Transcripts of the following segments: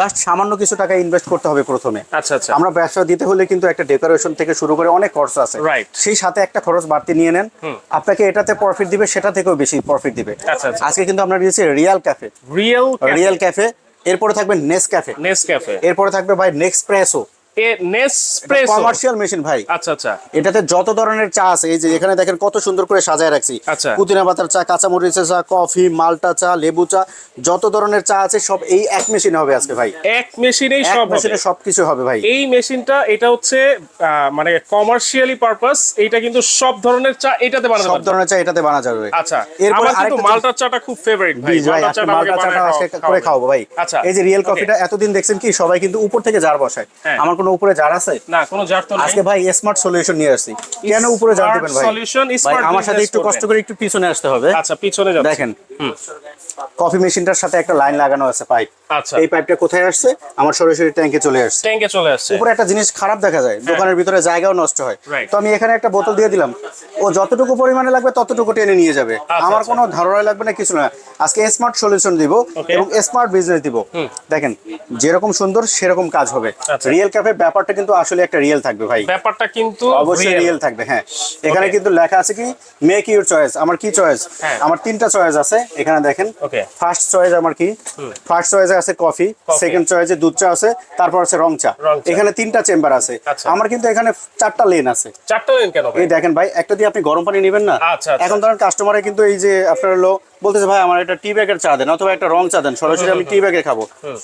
Just সামান্য কিছু টাকা ইনভেস্ট করতে হবে প্রথমে। আচ্ছা আচ্ছা। আমরা ব্যবসা দিতে হলে কিন্তু একটা ডেকোরেশন থেকে শুরু করে অনেক খরচ আছে। সেই সাথে একটা খরচ বাড়তি নিয়ে নেন। আপনাকে এটাতে প্রফিট দিবে সেটা থেকেও বেশি প্রফিট দিবে। আচ্ছা, আচ্ছা। আজকে কিন্তু আমরা দিয়েছি real cafe real real cafe এরপরে থাকবে নেস ক্যাফে নেস ক্যাফে এরপরে থাকবে ভাই নেক্সপ্রেসো কমার্শিয়াল মেশিন ভাই। আচ্ছা আচ্ছা। এটাতে যত ধরনের চা আছে এই যে এখানে দেখেন কত সুন্দর করে সাজায় রাখছি। আচ্ছা। পুদিনা পাতার চা কাঁচা মরিচের চা কফি মালটা চা লেবু চা যত ধরনের চা আছে সব এই এক মেশিনে হবে আজকে ভাই। এক মেশিনেই সব মেশিনে সবকিছু হবে ভাই। এই মেশিনটা এটা হচ্ছে মানে কমার্শিয়ালি পারপাস এটা কিন্তু সব ধরনের চা এটাতে বানাতে সব ধরনের চা এটাতে বানা যাবে। আচ্ছা এরপরে কিন্তু আরেকটা মালটার চাটা খুব ফেভারিট ভাই। মালটা চাটা বানায় আজকে করে খাওয়াবো ভাই। আচ্ছা। এই যে রিয়েল কফিটা এতদিন দেখছেন কি সবাই কিন্তু উপর থেকে জার বসায়। হ্যাঁ। আমার কোনো উপরে জার আছে? না কোনো জার তো নাই। আজকে ভাই স্মার্ট সলিউশন নিয়ে আসছি। কেন উপরে জার দিবেন ভাই? সলিউশন স্মার্ট আমার সাথে একটু কষ্ট করে একটু পিছনে আসতে হবে। আচ্ছা পিছনে যাচ্ছি। দেখেন কফি মেশিনটার সাথে একটা লাইন লাগানো আছে পাইপ। আচ্ছা। এই পাইপটা কোথায় আসছে? আমার সরাসরি ট্যাঙ্কে চলে আসছে। ট্যাঙ্কে চলে আসছে। উপরে একটা জিনিস খারাপ দেখা যায় দোকানের ভিতরে জায়গাও নষ্ট হয়। তো আমি এখানে একটা বোতল দিয়ে দিলাম। ও যতটুকু পরিমাণে লাগবে ততটুকু টেনে নিয়ে যাবে। আমার আচ্ছা। কোনো ধারণা লাগবে না কিছু না। আজকে স্মার্ট সলিউশন দিব এবং স্মার্ট বিজনেস দিব। দেখেন যেরকম সুন্দর সেরকম কাজ হবে। আচ্ছা। রিয়েল ক্যাফে ব্যাপারটা কিন্তু আসলে একটা রিয়েল থাকবে ভাই। ব্যাপারটা কিন্তু অবশ্যই রিয়েল থাকবে হ্যাঁ। এখানে কিন্তু লেখা আছে কি মেক ইউর চয়েস আমার কি চয়েস হ্যাঁ। আমার তিনটা চয়েস আছে। এখানে দেখেন। ফার্স্ট চয়েস আমার কি? ফার্স্ট চয়েসে আছে কফি সেকেন্ড চয়েসে দুধ চা আছে তারপর আছে রং চা। এখানে তিনটা চেম্বার আছে। আচ্ছা। আমার কিন্তু এখানে চারটা লেন আছে। চারটা দিন কেন ভাই? এই দেখেন ভাই একটা দিয়ে আপনি গরম পানি নেবেন না। আচ্ছা, আচ্ছা। এখন ধরেন কাস্টমারে কিন্তু এই যে আপনার হলো বলতেছে ভাই আমার একটা টি ব্যাগের চা দেন অথবা একটা রং চা দেন সরাসরি আমি টি ব্যাগে খাব।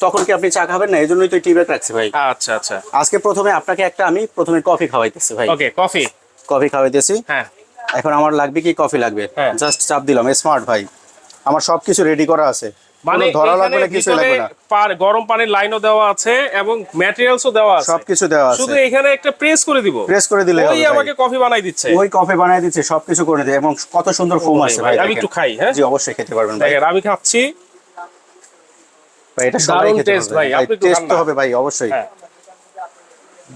তখন কি আপনি চা খাবেন না? এই জন্যই তো টি ব্যাগ রাখছি ভাই। আচ্ছা আচ্ছা। আজকে প্রথমে আপনাকে একটা আমি প্রথমে কফি খাওয়াইতেছি ভাই। ওকে কফি কফি খাওয়াইতেছি। হ্যাঁ। এখন আমার লাগবে কি কফি লাগবে? হ্যাঁ। জাস্ট চাপ দিলাম স্মার্ট ভাই। আমার সবকিছু রেডি করা আছে। মানে ধরা লাগবে না কিছু লাগবে না। পার গরম পানির লাইনও দেওয়া আছে এবং ম্যাটেরিয়ালসও দেওয়া আছে। সবকিছু দেওয়া আছে। শুধু এখানে একটা প্রেস করে দিব। প্রেস করে দিলে ওই আমাকে কফি বানাই দিচ্ছে। ওই কফি বানাই দিচ্ছে সবকিছু করে দেয় এবং কত সুন্দর ফোম আছে ভাই, আমি একটু খাই, হ্যাঁ? জি অবশ্যই খেতে পারবেন ভাই। আমি খাচ্ছি। ভাই, এটা সবাই খেতে taste ভাই, আপনি টেস্ট হবে ভাই অবশ্যই। হ্যাঁ।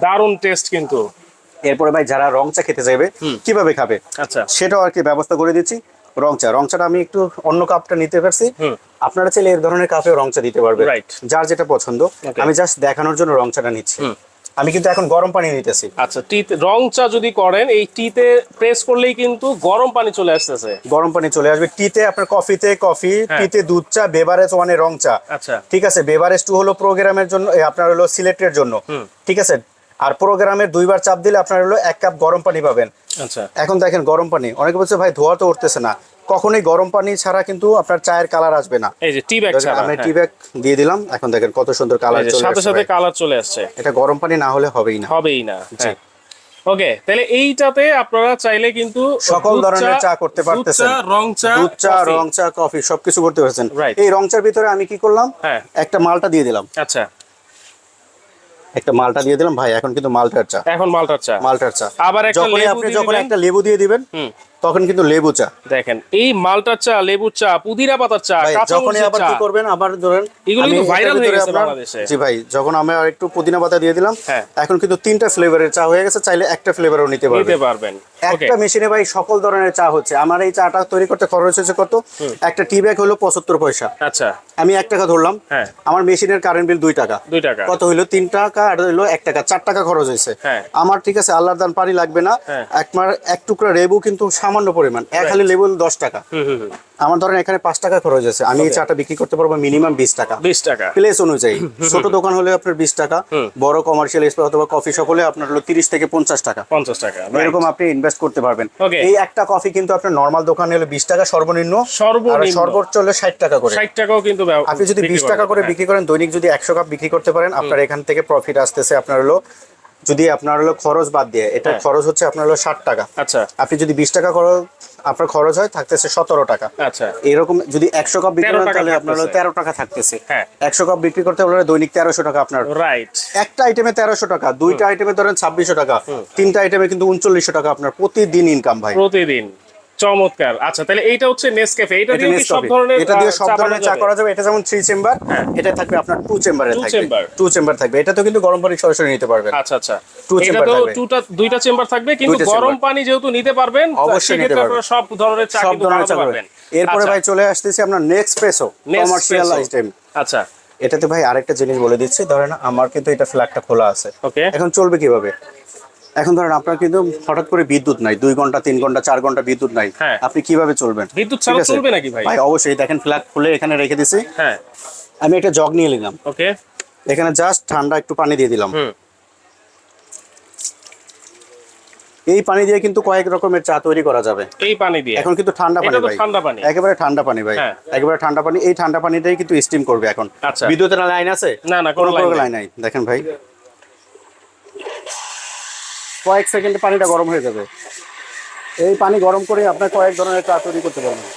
দারুণ টেস্ট কিন্তু। এরপরে ভাই যারা রং চা খেতে চাইবে কীভাবে খাবে? আচ্ছা। সেটাও আর কি ব্যবস্থা করে দিচ্ছি। রং চা রং চাটা আমি একটু অন্য কাপটা নিতে পারছি। আপনারা চাইলে এর ধরনের কাপেও রং চা দিতে পারবে. যার যেটা পছন্দ। আমি জাস্ট দেখানোর জন্য রং চাটা নিচ্ছি আমি কিন্তু এখন গরম পানি নিতেছি। আচ্ছা টিতে রং চা যদি করেন এই টিতে প্রেস করলেই কিন্তু গরম পানি চলে আসতেছে। গরম পানি চলে আসবে। টিতে আপনার কফিতে কফি। টিতে দুধ চা বেভারেজ ওয়ানে রং চা আচ্ছা। ঠিক আছে বেভারেজ টু হলো প্রোগ্রামের জন্য আপনার হলো সিলেক্টের জন্য। ঠিক আছে? আর প্রোগ্রামের দুইবার চাপ দিলে আপনার হলো এক কাপ গরম পানি পাবেন। আচ্ছা। এখন দেখেন গরম পানি। অনেকে বলছে ভাই ধোয়া তো উঠতেছে না। কখনোই গরম পানি ছাড়া কিন্তু আপনার চায়ের কালার আসবে না। এই যে টি ব্যাগ ছাড়া আমি হ্যাঁ। টি ব্যাগ দিয়ে দিলাম। এখন দেখেন কত সুন্দর কালার চলে সাথে আসছে সাথে ভাই। কালার চলে আসছে। এটা গরম পানি না হলে হবেই না। হবেই না জি। ওকে তাহলে এইটাতে আপনারা চাইলে কিন্তু সকল ধরনের চা করতে পারতেছেন। রং চা দুধ চা কফি। রং চা কফি সবকিছু করতে পারছেন এই রং চার ভিতরে আমি কি করলাম? হ্যাঁ। একটা মালটা দিয়ে দিলাম। আচ্ছা। একটা মালটা দিয়ে দিলাম ভাই এখন কিন্তু মালটার চা এখন মালটার চা মালটার চা আবার একটা যখনই লেবু আপনি দিয়ে যখন দিবেন। একটা লেবু দিয়ে দিবেন। তখন কিন্তু লেবু চা। দেখেন এই মালটার চা লেবুর চা পুদিনা পাতার চা যখনই আবার কি করবেন আবার ধরেন এগুলো কিন্তু viral হয়ে গেছে বাংলাদেশে। জি ভাই যখন আমি আর একটু পুদিনা পাতা দিয়ে দিলাম হ্যাঁ। এখন কিন্তু তিনটা ফ্লেভারের চা হয়ে গেছে চাইলে একটা ফ্লেভারও নিতে পারবেন। নিতে পারবেন। একটা মেশিনে ভাই সকল ধরনের চা হচ্ছে। আমার এই চাটা তৈরি করতে খরচ হয়েছে কত? একটা টি ব্যাগ হলো পঁচাত্তর পয়সা। আচ্ছা। আমি এক টাকা ধরলাম। হ্যাঁ। আমার মেশিনের কারেন্ট বিল দুই টাকা। দুই টাকা। কত হইল? তিন টাকা আর হইল এক টাকা। চার টাকা খরচ হয়েছে। হ্যাঁ। আমার ঠিক আছে আল্লাহর দান পানি লাগবে না। একমার এক টুকরা রেবু কিন্তু সামান্য পরিমাণ। এক খালি লেবু দশ টাকা। আমার ধরেন এখানে পাঁচ টাকা খরচ আছে আমি এই চাটা বিক্রি করতে পারব মিনিমাম বিশ টাকা। বিশ টাকা। প্লেস অনুযায়ী। ছোট দোকান হলে আপনার বিশ টাকা বড় কমার্শিয়াল স্পেস অথবা কফি শপ হলে আপনার হলো তিরিশ থেকে পঞ্চাশ টাকা। পঞ্চাশ টাকা এরকম আপনি ইনভেস্ট করতে পারবেন। এই একটা কফি কিন্তু আপনার নর্মাল দোকানে হলে বিশ টাকা সর্বনিম্ন সর্বনিম্ন। সর্বোচ্চ হলে ষাট টাকা করে। ষাট টাকাও কিন্তু আপনি যদি বিশ টাকা করে হ্যাঁ। বিক্রি করেন দৈনিক যদি একশো কাপ বিক্রি করতে পারেন আপনার এখান থেকে প্রফিট আসতেছে আপনার হলো যদি আপনার হলো খরচ বাদ দিয়ে এটা হ্যাঁ। খরচ হচ্ছে আপনার হলো ষাট টাকা। আচ্ছা। আপনি যদি বিশ টাকা খরচ আপনার খরচ হয় থাকতেছে সতেরো টাকা। আচ্ছা। এরকম যদি একশো কাপ বিক্রি 13 করেন তাহলে আপনার হলো তেরো টাকা থাকতেছে। হ্যাঁ। একশো কাপ বিক্রি করতে হলে দৈনিক তেরোশো টাকা আপনার। রাইট একটা আইটেমে তেরোশো টাকা দুইটা আইটেমে ধরেন ছাব্বিশশো টাকা তিনটা আইটেমে কিন্তু উনচল্লিশশো টাকা আপনার প্রতিদিন ইনকাম ভাই। প্রতিদিন। চমৎকার। আচ্ছা তাহলে এইটা হচ্ছে নেসক্যাফে এটা দিয়ে সব ধরনের এটা দিয়ে সব ধরনের চা করা যাবে। এটা যেমন থ্রি চেম্বার হ্যাঁ। এটা থাকবে আপনার টু চেম্বারে Two থাকবে। chamber। টু চেম্বার থাকবে। এটা তো কিন্তু গরম পানি সরাসরি নিতে পারবেন। আচ্ছা আচ্ছা। এটা তো। দুটা দুইটা চেম্বার থাকবে কিন্তু গরম পানি যেহেতু নিতে পারবেন অবশ্যই নিতে পারবেন। সব ধরনের চা কিন্তু ধরনের বানাতে পারবেন। এরপরে আচ্ছা, ভাই চলে আসতেছি আপনার নেক্সট প্রেসো। কমার্শিয়াল আইটেম আচ্ছা। এটাতে ভাই আরেকটা জিনিস বলে দিচ্ছি ধরেন আমার কিন্তু এটা ফ্ল্যাগটা খোলা আছে। ওকে এখন চলবে কীভাবে? এখন ধরেন আপনার কিন্তু হঠাৎ করে বিদ্যুৎ নাই দুই ঘণ্টা তিন ঘণ্টা চার ঘণ্টা বিদ্যুৎ নাই। হ্যাঁ। আপনি কীভাবে চলবেন? বিদ্যুৎ ছাড়া চলবে নাকি ভাই? ভাই অবশ্যই দেখেন ফ্ল্যাগ খুলে এখানে রেখে দিছি। হ্যাঁ। আমি একটা জগ নিয়ে নিলাম। ওকে। এখানে জাস্ট ঠান্ডা একটু পানি দিয়ে দিলাম। এই পানি দিয়ে কিন্তু কয়েক রকমের চা তৈরি করা যাবে। এই পানি দিয়ে? এখন কিন্তু ঠান্ডা পানি এটা তো ভাই। ঠান্ডা পানি। একেবারে ঠান্ডা পানি ভাই। হ্যাঁ। একেবারে ঠান্ডা পানি। এই ঠান্ডা পানিটাই কিন্তু স্টিম করবে এখন। আচ্ছা। বিদ্যুতের লাইন আছে? না, না, কোনো লাইন নাই। দেখেন ভাই। কয়েক সেকেন্ডে পানিটা গরম হয়ে যাবে। এই পানি গরম করে আপনার কয়েক ধরনের চা তৈরি করতে পারবেন।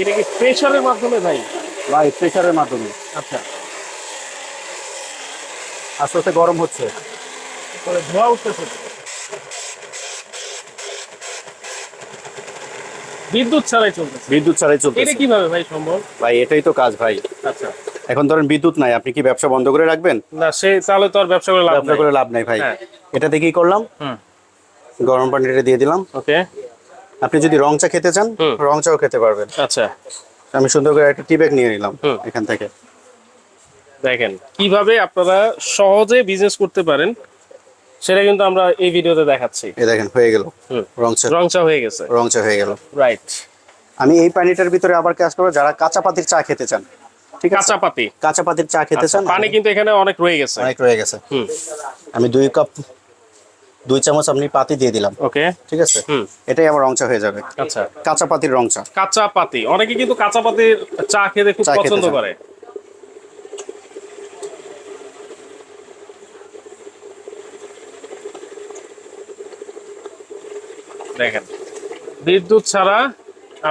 এটা কি প্রেসারের মাধ্যমে ভাই? ভাই প্রেশারের মাধ্যমে। আচ্ছা। আস্তে আস্তে গরম হচ্ছে। ধোয়া উঠতেছে। বিদ্যুৎ ছাড়াই চলতেছে। বিদ্যুৎ ছাড়াই এটা চলতেছে কীভাবে ভাই সম্ভব? ভাই এটাই তো কাজ ভাই। আচ্ছা। এখন ধরেন বিদ্যুৎ নাই আপনি কি ব্যবসা বন্ধ করে রাখবেন? না সে তাহলে তো আর ব্যবসা করে লাভ ব্যবসা নাই। করে লাভ নাই ভাই। হ্যাঁ। এটাতে কি করলাম? গরম পানিটা দিয়ে দিলাম। ওকে। আপনি যদি রং চা খেতে চান রং চাও খেতে পারবেন। আচ্ছা। আমি সুন্দর করে একটা টি ব্যাগ নিয়ে নিলাম এখান থেকে। দেখেন কীভাবে আপনারা সহজে বিজনেস করতে পারেন সেটা কিন্তু আমরা এই ভিডিওতে দেখাচ্ছি। এই দেখেন হয়ে গেল। রং চা। রং চা হয়ে গেছে। রং চা হয়ে গেল। রাইট আমি এই পানিটার ভিতরে আবার কাজ করব যারা কাঁচা পাতির চা খেতে চান। ঠিক আছে? কাঁচা পাতি। কাঁচা পাতির চা খেতে চান? পানি কিন্তু এখানে অনেক রয়ে গেছে। অনেক রয়ে গেছে। আমি দুই কাপ দুই চামচ আপনি পাতি দিয়ে দিলাম। ওকে। ঠিক আছে? এটাই আমার রংচা হয়ে যাবে। আচ্ছা। কাঁচা পাতির রংচা। কাঁচা পাতি। অনেকে কিন্তু কাঁচা পাতির চা খেতে খুব পছন্দ করে। দেখেন। বিদ্যুৎ ছাড়া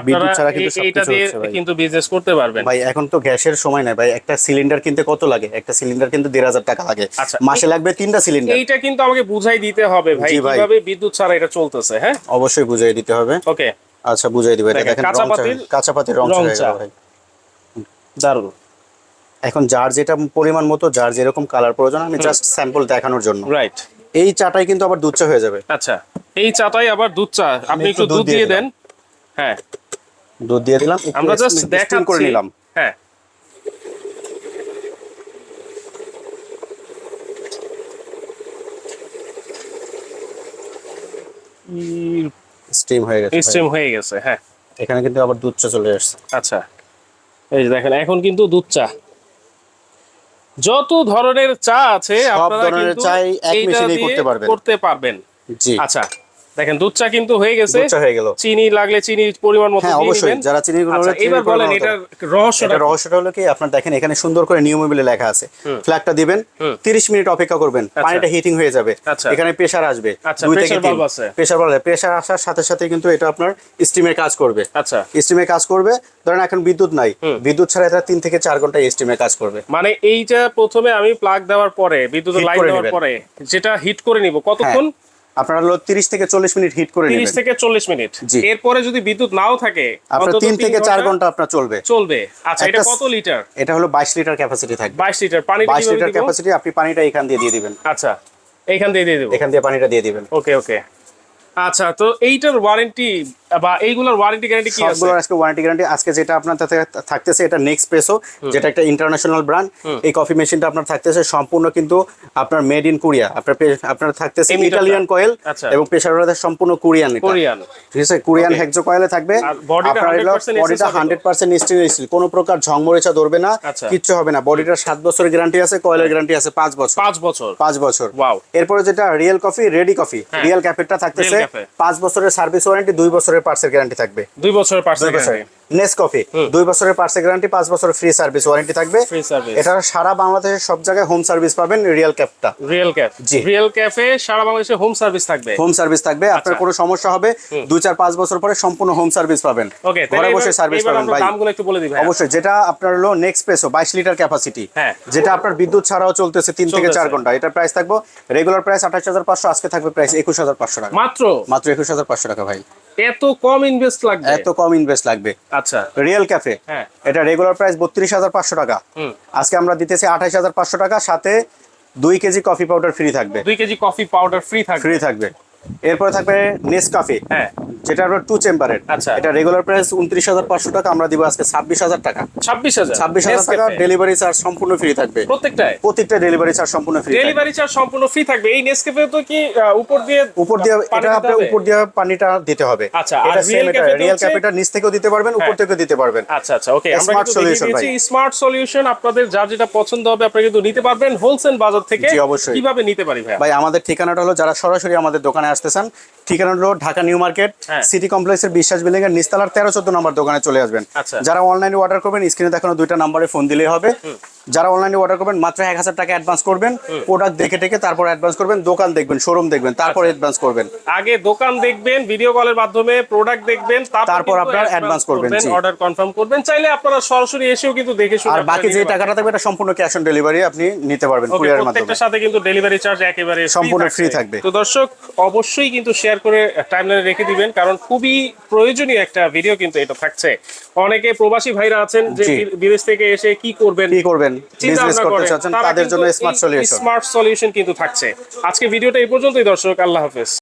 বিদ্যুৎ ছাড়া কিন্তু সবকিছু হচ্ছে ভাই। কিন্তু বিজনেস করতে পারবেন। ভাই এখন তো গ্যাসের সময় নাই ভাই। একটা সিলিন্ডার কিনতে কত লাগে? একটা সিলিন্ডার কিনতে দেড় হাজার টাকা লাগে। আচ্ছা, মাসে লাগবে তিনটা সিলিন্ডার এইটা কিন্তু আমাকে বুঝাই দিতে হবে ভাই। কীভাবে বিদ্যুৎ ছাড়া এটা চলতেছে হ্যাঁ? অবশ্যই বুঝিয়ে দিতে হবে। ওকে। আচ্ছা বুঝিয়ে দিবে। এটা দেখেন, কাঁচা রং চা- কাঁচা রং চা ভাই। দারুণ। এখন যার যেটা পরিমাণ মতো যার যেরকম কালার প্রয়োজন আমি জাস্ট স্যাম্পল দেখানোর জন্য। রাইট এই চাটাই কিন্তু আবার দুধ চা হয়ে যাবে। আচ্ছা এই চাটাই আবার দুধ চা। আপনি একটু দুধ দিয়ে দেন। হ্যাঁ। দুধ দিয়ে দিলাম আমরা জাস্ট দেখাচ্ছি করে নিলাম। হ্যাঁ। স্টিম হয়ে গেছে স্টিম হয়ে গেছে হ্যাঁ। এখানে কিন্তু আবার দুধ চা চলে আসছে। আচ্ছা। এই যে দেখেন এখন কিন্তু দুধ চা। যত ধরনের চা আছে আপনারা কিন্তু চাই এক মেশিনেই করতে পারবেন। করতে পারবেন। জি। আচ্ছা। দেখেন দুধ চা কিন্তু হয়ে গেছে। হয়ে গেল। চিনি লাগলে চিনি পরিমাণ মতো হ্যাঁ অবশ্যই। যারা চিনি গুলো আচ্ছা এবার বলেন এটার রহস্যটা হলো কি আপনার দেখেন এখানে সুন্দর করে নিয়মাবলী লেখা আছে। ফ্ল্যাগটা দিবেন হুম। 30 মিনিট অপেক্ষা করবেন পানিটা হিটিং হয়ে যাবে। আচ্ছা। এখানে প্রেসার আসবে। আচ্ছা, pressure valve আছে। প্রেসার প্রেসার আসার সাথে সাথে কিন্তু এটা আপনার স্টিমে কাজ করবে। আচ্ছা। স্টিমে কাজ করবে। ধরেন এখন বিদ্যুৎ নাই। বিদ্যুৎ ছাড়া এটা তিন থেকে চার ঘণ্টা স্টিমে কাজ করবে। মানে এইটা প্রথমে আমি প্লাগ দেওয়ার পরে বিদ্যুতের Heat লাইন দেওয়ার পরে যেটা হিট করে নিব কতক্ষণ? আপনার হলো তিরিশ থেকে চল্লিশ মিনিট হিট করে তিরিশ নেবেন। থেকে চল্লিশ মিনিট। এরপরে যদি বিদ্যুৎ নাও থাকে আপনার অন্তত তিন থেকে চার ঘণ্টা আপনার চলবে। চলবে। আচ্ছা এটা কত লিটার? এটা হলো বাইশ লিটার ক্যাপাসিটি থাকবে। বাইশ লিটার। পানি বাইশ লিটার ক্যাপাসিটি আপনি পানিটা এখান দিয়ে দিয়ে দিবেন। আচ্ছা এখান দিয়ে দিয়ে দেবো। এখান দিয়ে পানিটা দিয়ে দিবেন। ওকে ওকে। আচ্ছা তো এইটার ওয়ারেন্টি বা এইগুলোর ওয়ারেন্টি গ্যারান্টি কি আছে? সবগুলোর আজকে ওয়ারেন্টি গ্যারান্টি আজকে যেটা আপনার থাকতেছে এটা নেক্সট প্রেসো যেটা একটা ইন্টারন্যাশনাল ব্র্যান্ড এই কফি মেশিনটা আপনার থাকতেছে সম্পূর্ণ কিন্তু আপনার মেড ইন কোরিয়া আপনার আপনার থাকতেছে ইটালিয়ান কয়েল আচ্ছা। এবং প্রেসার সম্পূর্ণ কোরিয়ান এটা। কোরিয়ান ঠিক আছে? কোরিয়ান হেক্সো কয়েলে থাকবে। আপনার 100% বডিটা SSR hundred percent stainless steel কোনো প্রকার ঝংমরিচা ধরবে না আচ্ছা। কিচ্ছু হবে না। বডিটার সাত বছরের গ্যারান্টি আছে কয়েলের গ্যারান্টি আছে পাঁচ বছর। পাঁচ বছর। পাঁচ বছর। Wow. এরপরে যেটা real coffee ready coffee. Real ক্যাফেটা থাকতেছে Real Cafe। পাঁচ বছরের সার্ভিস ওয়ারেন্টি দুই বছরের পার্সের গ্যারান্টি থাকবে। দুই বছরের পার্সেল কফি দুই বছরের। গ্যারান্টি পাঁচ বছরের ফ্রি সার্ভিস ওয়ারেন্টি থাকবে। Free service। এটা সারা বাংলাদেশের সব জায়গায় হোম সার্ভিস পাবেন রিয়েল ক্যাপটা রিয়েল জি। রিয়েল ক্যাফে সারা বাংলাদেশে হোম সার্ভিস থাকবে। হোম সার্ভিস থাকবে। আপনার আচ্ছা। কোনো সমস্যা হবে দুই চার পাঁচ বছর পরে সম্পূর্ণ হোম সার্ভিস পাবেন। ওকে ঘরে বসে সার্ভিস পাবেন ভাই। দামগুলো একটু বলে ভাই অবশ্যই যেটা আপনার হলো নেক্সট প্রেসো বাইশ লিটার ক্যাপাসিটি হ্যাঁ। যেটা আপনার বিদ্যুৎ ছাড়াও চলতেছে তিন থেকে চার ঘণ্টা। এটা প্রাইস থাকব রেগুলার প্রাইস আঠাশ হাজার পাঁচশো আজকে থাকবে প্রাইস একুশ হাজার পাঁচশো টাকা। মাত্র? মাত্র একুশ হাজার পাঁচশো টাকা ভাই। এত কম ইনভেস্ট লাগবে? এত কম ইনভেস্ট লাগবে। আচ্ছা। রিয়েল ক্যাফে হ্যাঁ। এটা রেগুলার প্রাইস বত্রিশ হাজার পাঁচশো টাকা। আজকে আমরা দিতেছি আঠাশ হাজার পাঁচশো টাকা সাথে দুই কেজি কফি পাউডার ফ্রি থাকবে। দুই কেজি কফি পাউডার ফ্রি থাকবে। ফ্রি থাকবে। এরপরে থাকবে নেসকাফে হ্যাঁ যেটা আপনার টু চেম্বারের আচ্ছা। এটা রেগুলার প্রাইস উনত্রিশ হাজার পাঁচশো টাকা আমরা দিব আজকে ছাব্বিশ হাজার টাকা। ছাব্বিশ হাজার? ছাব্বিশ হাজার টাকা ডেলিভারি চার্জ সম্পূর্ণ ফ্রি থাকবে। প্রত্যেকটায়? প্রত্যেকটা ডেলিভারি চার্জ সম্পূর্ণ ফ্রি ডেলিভারি চার্জ সম্পূর্ণ ফ্রি থাকবে। এই নেসকেফে তো কি উপর দিয়ে উপর দিয়ে এটা হবে? উপর দিয়ে পানিটা দিতে হবে। আচ্ছা, আর এটা সেম এটা রিয়েল ক্যাপিটাল নিচ থেকেও দিতে পারবেন উপর হ্যাঁ। থেকেও দিতে পারবেন। আচ্ছা আচ্ছা ওকে আমরা কিন্তু দেখিয়ে দিয়েছি। স্মার্ট সলিউশন আপনাদের যার যেটা পছন্দ হবে আপনারা কিন্তু নিতে পারবেন হোলসেল বাজার থেকে জি, অবশ্যই। কীভাবে নিতে পারি ভাই ভাই আমাদের ঠিকানাটা হলো যারা সরাসরি আমাদের দোকানে আসতে চান ঠিকানা হলো ঢাকা নিউ মার্কেট হ্যাঁ। সিটি কমপ্লেক্সের বিশ্বাস বিল্ডিং এর নিস্তালার তেরো চোদ্দ নম্বর দোকানে চলে আসবেন। আচ্ছা। যারা অনলাইনে অর্ডার করবেন স্ক্রিনে দেখানো দুইটা নাম্বারে ফোন দিলেই হবে। যারা অনলাইনে অর্ডার করবেন মাত্র এক হাজার টাকা অ্যাডভান্স করবেন। প্রোডাক্ট দেখে টেকে তারপর অ্যাডভান্স করবেন দোকান দেখবেন শোরুম দেখবেন তারপর আচ্ছা। অ্যাডভান্স করবেন। আগে দোকান দেখবেন ভিডিও কলের মাধ্যমে প্রোডাক্ট দেখবেন তারপর আপনার advance করবেন। অর্ডার কনফার্ম করবেন। চাইলে আপনারা সরাসরি এসেও কিন্তু দেখে শুনে আর বাকি যে টাকাটা থাকবে এটা সম্পূর্ণ ক্যাশ অন ডেলিভারি আপনি নিতে পারবেন কুরিয়ারের মাধ্যমে প্রত্যেকটার সাথে কিন্তু ডেলিভারি চার্জ একেবারে সম্পূর্ণ free থাকবে। তো দর্শক অবশ্যই কিন্তু শেয়ার করে টাইমলাইনে রেখে দিবেন। কারণ খুবই প্রয়োজনীয় একটা ভিডিও কিন্তু এটা থাকছে। অনেকে প্রবাসী ভাইরা আছেন যে বিদেশ থেকে এসে কি করবেন? কি করবেন? বিজনেস করতে চাচ্ছেন তাদের জন্য স্মার্ট সলিউশন স্মার্ট সলিউশন কিন্তু থাকছে। আজকে ভিডিওটা এই পর্যন্তই দর্শক। আল্লাহ হাফেজ।